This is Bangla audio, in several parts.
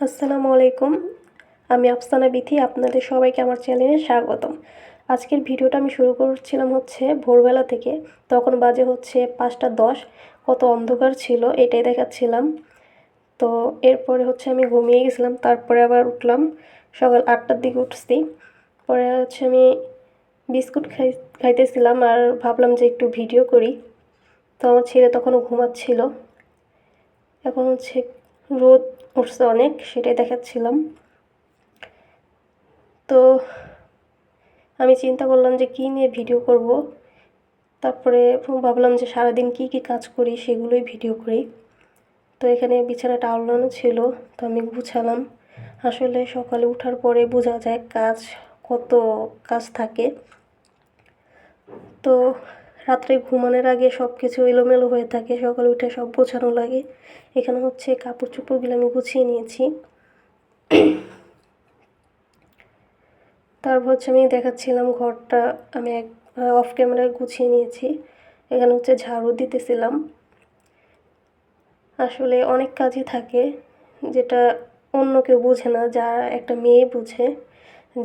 আসসালামু আলাইকুম। আমি আফসানা বিথি, আপনাদের সবাইকে আমার চ্যানেলে স্বাগতম। আজকের ভিডিওটা আমি শুরু করছিলাম হচ্ছে ভোরবেলা থেকে। তখন বাজে হচ্ছে পাঁচটা দশ। কত অন্ধকার ছিল, এটাই দেখাচ্ছিলাম। তো এরপরে হচ্ছে আমি ঘুমিয়ে গেছিলাম, তারপরে আবার উঠলাম। সকাল আটটার দিকে উঠছি। পরে হচ্ছে আমি বিস্কুট খাই, খাইতেছিলাম আর ভাবলাম যে একটু ভিডিও করি। তো আমার ছেলে তখনও ঘুমাচ্ছিল। এখন হচ্ছে রোদ উঠছে অনেক, সেটাই দেখাচ্ছিলাম। তো আমি চিন্তা করলাম যে কী নিয়ে ভিডিও করব। তারপরে ভাবলাম যে সারাদিন কি কি কাজ করি সেগুলোই ভিডিও করি। তো এখানে বিছানাটা আওলানো ছিল, তো আমি গুছালাম। আসলে সকালে ওঠার পরে বোঝা যায় কাজ, কত কাজ থাকে। তো রাত্রে ঘুমানোর আগে সব কিছু এলোমেলো হয়ে থাকে, সকালে উঠে সব গোছানো লাগে। এখানে হচ্ছে কাপড় চোপড়গুলো আমি গুছিয়ে নিয়েছি। তারপর হচ্ছে আমি দেখাচ্ছিলাম ঘরটা, আমি এক, অফ ক্যামেরায় গুছিয়ে নিয়েছি। এখানে হচ্ছে ঝাড়ু দিতেছিলাম। আসলে অনেক কাজই থাকে, যেটা অন্য কেউ বোঝে না, যার একটা মেয়ে বুঝে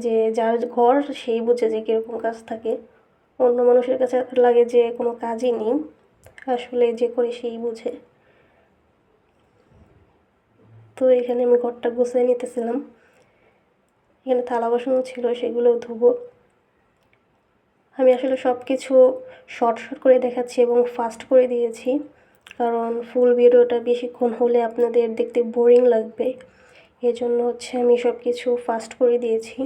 যে যার ঘর সেই বুঝে যে কীরকম কাজ থাকে। অন্য মানুষের কাছে লাগে যে কোনো কাজই নেই। আসলে যে করে সেই বুঝে। তো এখানে আমি ঘরটা গুছিয়ে নিতেছিলাম। এখানে থালা বাসনও ছিল, সেগুলোও ধুবো। আমি আসলে সব কিছু শর্ট শর্ট করে দেখাচ্ছি এবং ফাস্ট করে দিয়েছি। কারণ ফুল ভিডিওটা বেশিক্ষণ হলে আপনাদের দেখতে বোরিং লাগবে। এজন্য হচ্ছে আমি সব কিছু ফাস্ট করে দিয়েছি।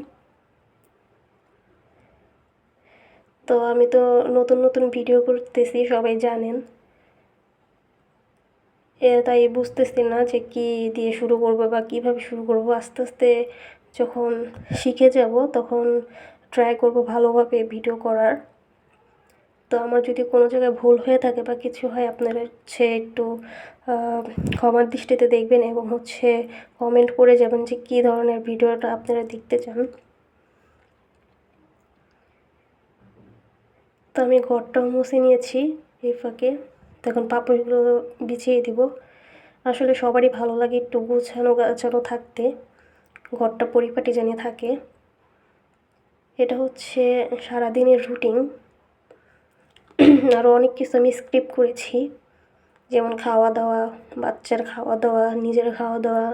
তো আমি তো নতুন নতুন ভিডিও করতেছি, সবাই জানেন। এ তাই বুঝতেছি না যে কি দিয়ে শুরু করব বা কীভাবে শুরু করব। আস্তে আস্তে যখন শিখে যাব, তখন ট্রাই করব ভালোভাবে ভিডিও করার। তো আমার যদি কোনো জায়গায় ভুল হয়ে থাকে বা কিছু হয়, আপনারা হচ্ছে একটু ক্ষমার দৃষ্টিতে দেখবেন এবং হচ্ছে কমেন্ট করে যাবেন যে কী ধরনের ভিডিওটা আপনারা দেখতে চান। তো আমি ঘরটাও মুছে নিয়েছি এই ফাঁকে। তখন পাপড়গুলো বিছিয়ে দিব। আসলে সবারই ভালো লাগে একটু গুছানো গাছানো থাকতে। ঘরটা পরিপাটি জানিয়ে থাকে। এটা হচ্ছে সারাদিনের রুটিন। আরও অনেক কিছু আমি স্ক্রিপ্ট করেছি। যেমন খাওয়া দাওয়া, বাচ্চার খাওয়া দাওয়া, নিজের খাওয়া দাওয়া,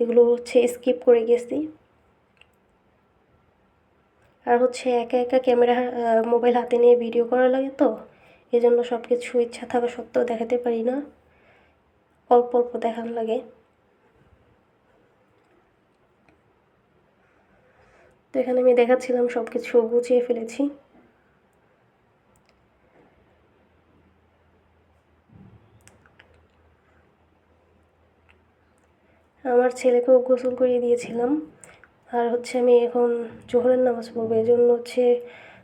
এগুলো হচ্ছে স্কিপ করে গেছি। আর হচ্ছে একা একা ক্যামেরা মোবাইল হাতে নিয়ে ভিডিও করা লাগে তো এই জন্য সব কিছু ইচ্ছা থাকা সত্ত্বেও দেখাতে পারি না। অল্প অল্প দেখান লাগে। তো এখানে আমি দেখাচ্ছিলাম সব কিছু গুছিয়ে ফেলেছি। আমার ছেলেকেও গোসল করিয়ে দিয়েছিলাম। আর হচ্ছে আমি এখন জোহরের নামাজ পড়ব এই জন্য হচ্ছে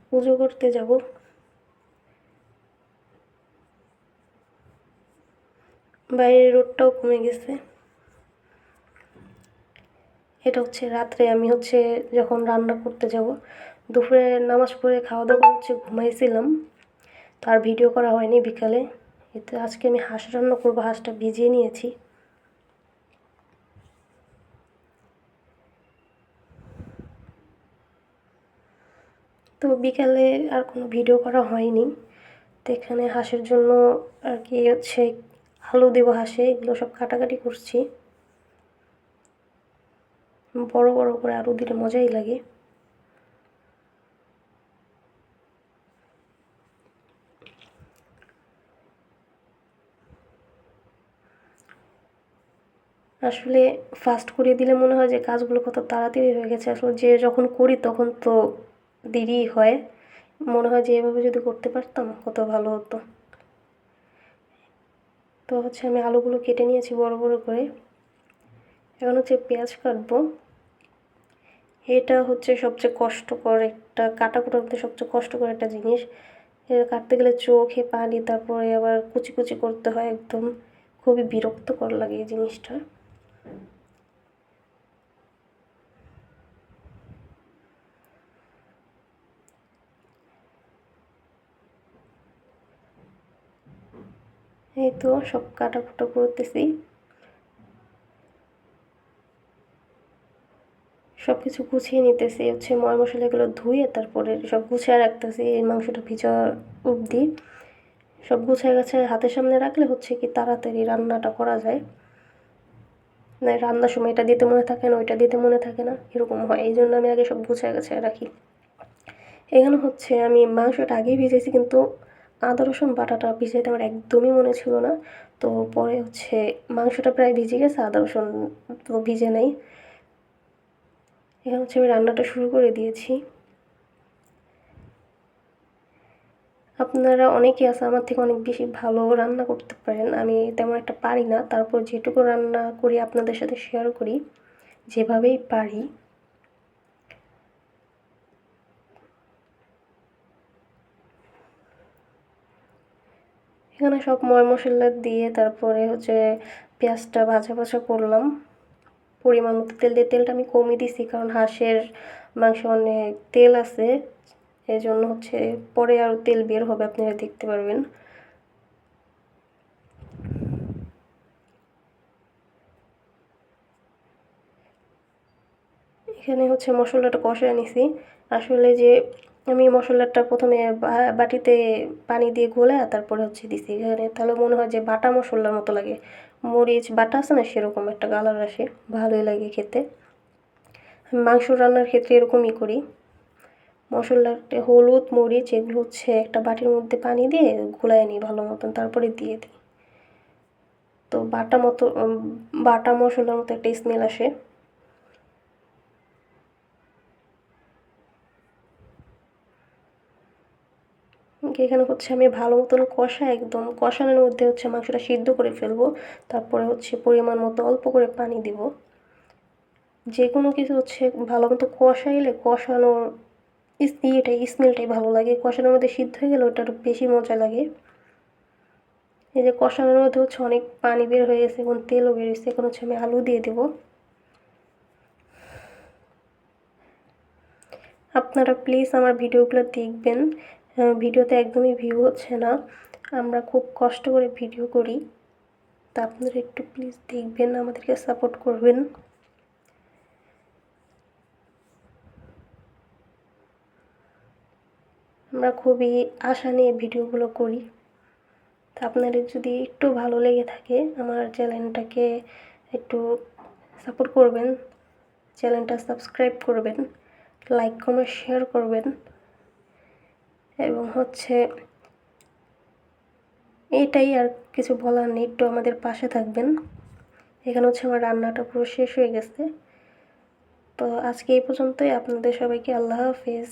পুজো করতে যাব। বাইরের রোডটাও কমে গেছে। এটা হচ্ছে রাত্রে আমি হচ্ছে যখন রান্না করতে যাব, দুপুরে নামাজ পড়ে খাওয়া দাওয়া হচ্ছে ঘুমাইছিলাম। তার ভিডিও করা হয়নি বিকালে। এতে আজকে আমি হাঁস রান্না করব, হাঁসটা ভিজিয়ে নিয়েছি। তো বিকালে আর কোনো ভিডিও করা হয়নি। তো এখানে হাঁসের জন্য আর কি হচ্ছে আলু দেবো হাঁসে, এগুলো সব কাটাকাটি করছি। বড় বড় করে আলু দিলে মজাই লাগে। আসলে ফাস্ট করিয়ে দিলে মনে হয় যে কাজগুলো কত তাড়াতাড়ি হয়ে গেছে। আসলে যে যখন করি তখন তো দেরি হয়। মনে হয় যে এভাবে যদি করতে পারতাম, কত ভালো হতো। তো হচ্ছে আমি আলুগুলো কেটে নিয়েছি বড় বড় করে। এখন হচ্ছে পেঁয়াজ কাটবো। এটা হচ্ছে সবচেয়ে কষ্টকর একটা, কাটা কুটার মধ্যে সবচেয়ে কষ্টকর একটা জিনিস। এটা কাটতে গেলে চোখে পানি, তারপরে আবার কুচি কুচি করতে হয় একদম। খুবই বিরক্তকর লাগে এই জিনিসটা। এই তো সব কাটা কুটা করতেছি। সব কিছু গুছিয়ে নিতেছি, হচ্ছে ময় মশলাগুলো ধুয়ে তারপরে সব গুছিয়ে রাখতেছি, এই মাংসটা ভিজা অবধি। সব গুছিয়ে গেছে, হাতের সামনে রাখলে হচ্ছে কি তাড়াতাড়ি রান্নাটা করা যায়। না রান্নার সময় এটা দিতে মনে থাকে না, ওইটা দিতে মনে থাকে না, এরকম হয়, এই জন্য আমি আগে সব গুছিয়ে গেছে রাখি। এখানে হচ্ছে আমি মাংসটা আগেই ভিজেছি কিন্তু আদা, রসুন, বাটাটা ভিজাইতে আমার একদমই মনে ছিল না। তো পরে হচ্ছে মাংসটা প্রায় ভিজে গেছে, আদা, রসুন তো ভিজে নেই। এখানে হচ্ছে আমি রান্নাটা শুরু করে দিয়েছি। আপনারা অনেকেই আছে আমার থেকে অনেক বেশি ভালো রান্না করতে পারেন, আমি তেমন একটা পারি না। তারপর যেটুকু রান্না করি আপনাদের সাথে শেয়ার করি, যেভাবেই পারি এখানে সব ময় মশলা দিয়ে তারপরে হচ্ছে পেঁয়াজটা ভাজা ভাজা করলাম। পরিমাণ মতো তেল দিয়ে তেলটা আমি কমিয়ে দিছি, কারণ হাঁসের মাংস অনেক তেল আছে। এই জন্য হচ্ছে পরে আরও তেল বের হবে, আপনারা দেখতে পারবেন। এখানে হচ্ছে মশলাটা কষায় নিছি। আসলে যে আমি মশলাটা প্রথমে বাটিতে পানি দিয়ে গোলে তারপরে হচ্ছে দিছি। এখানে তাহলে মনে হয় যে বাটা মশলার মতো লাগে। মরিচ, বাটা আছে না, সেরকম একটা কালার আসে। ভালোই লাগে খেতে। মাংস রান্নার ক্ষেত্রে এরকমই করি। মশলাতে হলুদ, মরিচ, এগুলো হচ্ছে একটা বাটির মধ্যে পানি দিয়ে গোলায় নিই ভালো মতন, তারপরে দিয়ে দিই। তো বাটা মতো বাটা মশলার মতো একটা স্মেল আসে। এখানে হচ্ছে আমি ভালো মতন কষা একদম, কষানোর মধ্যে হচ্ছে মাংসটা সিদ্ধ করে ফেলব, তারপরে হচ্ছে পরিমাণ মতো অল্প করে পানি দিব। যে কোনো কিছু হচ্ছে ভালো মতো কষাইলে কষানোর ইয়েটাই স্মেলটাই ভালো লাগে। কষানোর মধ্যে সিদ্ধ হয়ে গেলে ওটা বেশি মজা লাগে। এই যে কষানোর মধ্যে হচ্ছে অনেক পানি বের হয়ে গেছে, এখন তেলও বেরিয়েছে এখন হচ্ছে আমি আলু দিয়ে দেবো। আপনারা প্লিজ আমার ভিডিওগুলো দেখবেন। ভিডিওতে একদমই ভিউ হচ্ছে না। আমরা খুব কষ্ট করে ভিডিও করি। তা আপনারা একটু প্লিজ দেখবেন, আমাদেরকে সাপোর্ট করবেন। আমরা খুবই আশা নিয়ে ভিডিওগুলো করি। তা আপনাদের যদি একটু ভালো লেগে থাকে, আমার চ্যানেলটাকে একটু সাপোর্ট করবেন। চ্যানেলটা সাবস্ক্রাইব করবেন। লাইক কমেন্ট শেয়ার করবেন। এবং হচ্ছে এটাই আর কিছু বলার নেই। একটু আমাদের পাশে থাকবেন। এখানে হচ্ছে আমার রান্নাটা পুরো শেষ হয়ে গেছে। তো আজকে এই পর্যন্তই। আপনাদের সবাইকে আল্লাহ হাফিজ।